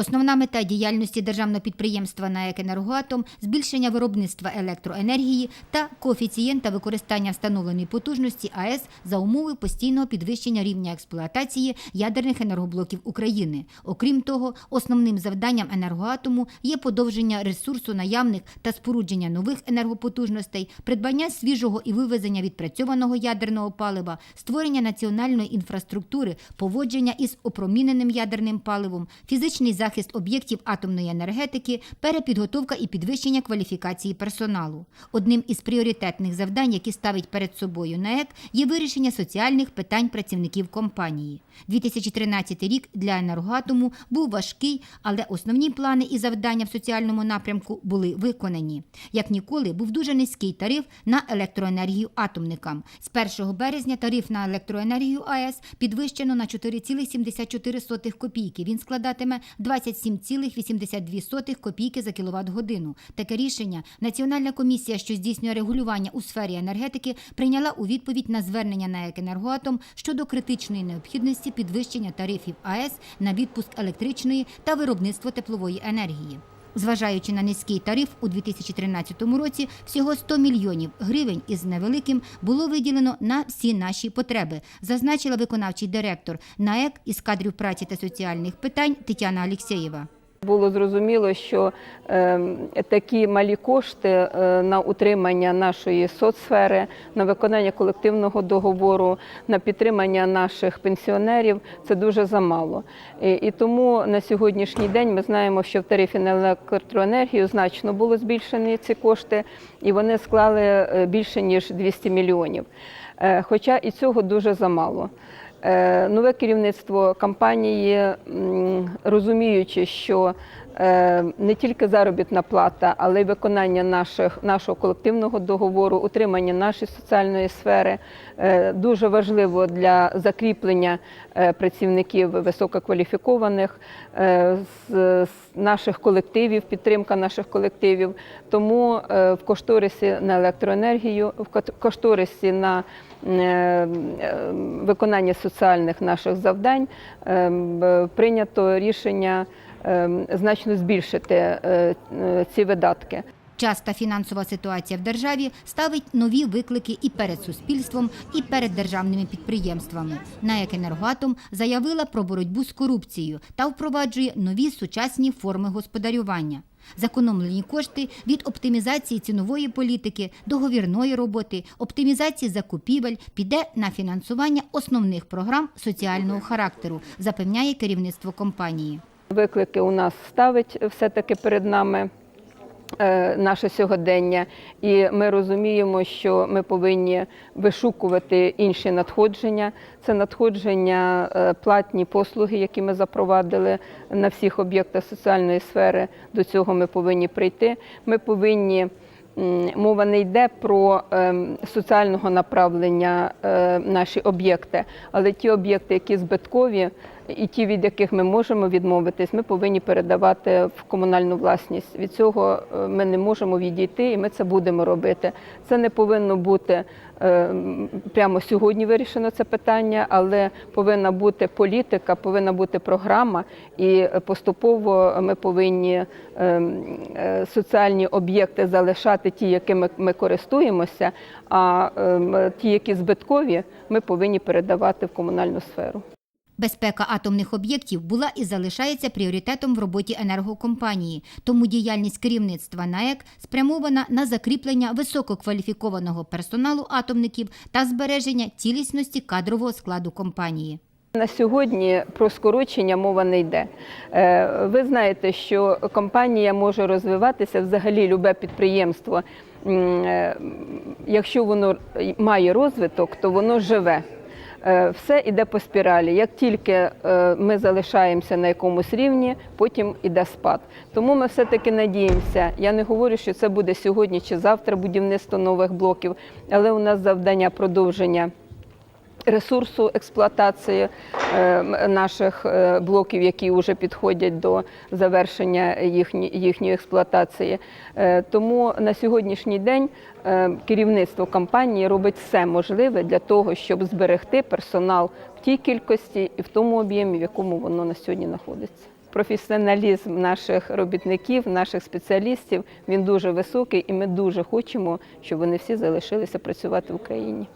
Основна мета діяльності державного підприємства НАЕК «Енергоатом» – збільшення виробництва електроенергії та коефіцієнта використання встановленої потужності АЕС за умови постійного підвищення рівня експлуатації ядерних енергоблоків України. Окрім того, основним завданням енергоатому є подовження ресурсу наявних та спорудження нових енергопотужностей, придбання свіжого і вивезення відпрацьованого ядерного палива, створення національної інфраструктури, поводження із опроміненим ядерним паливом, фізичний захист об'єктів атомної енергетики, перепідготовка і підвищення кваліфікації персоналу. Одним із пріоритетних завдань, які ставить перед собою НАЕК, є вирішення соціальних питань працівників компанії. 2013 рік для енергоатому був важкий, але основні плани і завдання в соціальному напрямку були виконані. Як ніколи, був дуже низький тариф на електроенергію атомникам. З 1 березня тариф на електроенергію АЕС підвищено на 4,74 копійки. Він складатиме 27,82 копійки за кіловат годину. Таке рішення Національна комісія, що здійснює регулювання у сфері енергетики, прийняла у відповідь на звернення на «Енергоатом» щодо критичної необхідності підвищення тарифів АЕС на відпуск електричної та виробництво теплової енергії. Зважаючи на низький тариф у 2013 році, всього 100 мільйонів гривень із невеликим було виділено на всі наші потреби, зазначила виконавчий директор НАЕК із кадрів праці та соціальних питань Тетяна Алєксєєва. Було зрозуміло, що е, такі малі кошти е, на утримання нашої соцсфери, на виконання колективного договору, на підтримання наших пенсіонерів це дуже замало. І, і тому на сьогоднішній день ми знаємо, що в тарифі на електроенергію значно було збільшені ці кошти, і вони склали е, більше ніж 200 мільйонів. Е, Хоча і цього дуже замало. Е, Нове керівництво компанії, розуміючи, що не тільки заробітна плата, але й виконання наших, нашого колективного договору, утримання нашої соціальної сфери е, дуже важливо для закріплення е, працівників висококваліфікованих е, з наших колективів, підтримка наших колективів. Тому е, в кошторисі на електроенергію, в кошторисі на е, е, виконання соціальних наших завдань е, прийнято рішення е, значно збільшити е, е, ці видатки. Час та фінансова ситуація в державі ставить нові виклики і перед суспільством, і перед державними підприємствами. НАЕК «Енергоатом» заявила про боротьбу з корупцією та впроваджує нові сучасні форми господарювання. Зекономлені кошти від оптимізації цінової політики, договірної роботи, оптимізації закупівель піде на фінансування основних програм соціального характеру, запевняє керівництво компанії. Виклики у нас ставить все-таки перед нами е, наше сьогодення, і ми розуміємо, що ми повинні вишукувати інші надходження. Це надходження е, платні послуги, які ми запровадили на всіх об'єктах соціальної сфери. До цього ми повинні прийти. Ми повинні Мова не йде про ем, соціального направлення е, наші об'єкти, але ті об'єкти, які збиткові, і ті, від яких ми можемо відмовитись, ми повинні передавати в комунальну власність. Від цього е, ми не можемо відійти, і ми це будемо робити. Це не повинно бути е, прямо сьогодні вирішено це питання, але повинна бути політика, повинна бути програма, і поступово ми повинні е, соціальні об'єкти залишати ті, якими ми користуємося, а е, ті, які збиткові, ми повинні передавати в комунальну сферу. Безпека атомних об'єктів була і залишається пріоритетом в роботі енергокомпанії, тому діяльність керівництва НАЕК спрямована на закріплення висококваліфікованого персоналу атомників та збереження цілісності кадрового складу компанії. На сьогодні про скорочення мова не йде. Е, Ви знаєте, що компанія може розвиватися взагалі любе підприємство. е, Якщо воно має розвиток, то воно живе. Е, Все йде по спіралі. Як тільки е, ми залишаємося на якомусь рівні, потім йде спад. Тому ми все-таки надіємося. Я не говорю, що це буде сьогодні чи завтра будівництво нових блоків, але у нас завдання продовження ресурсу експлуатації е, наших е, блоків, які вже підходять до завершення їхні- їхньої експлуатації. Е, Тому на сьогоднішній день е, керівництво компанії робить все можливе для того, щоб зберегти персонал в тій кількості і в тому об'ємі, в якому воно на сьогодні знаходиться. професіоналізм наших робітників, наших спеціалістів він дуже високий, і ми дуже хочемо, щоб вони всі залишилися працювати в Україні.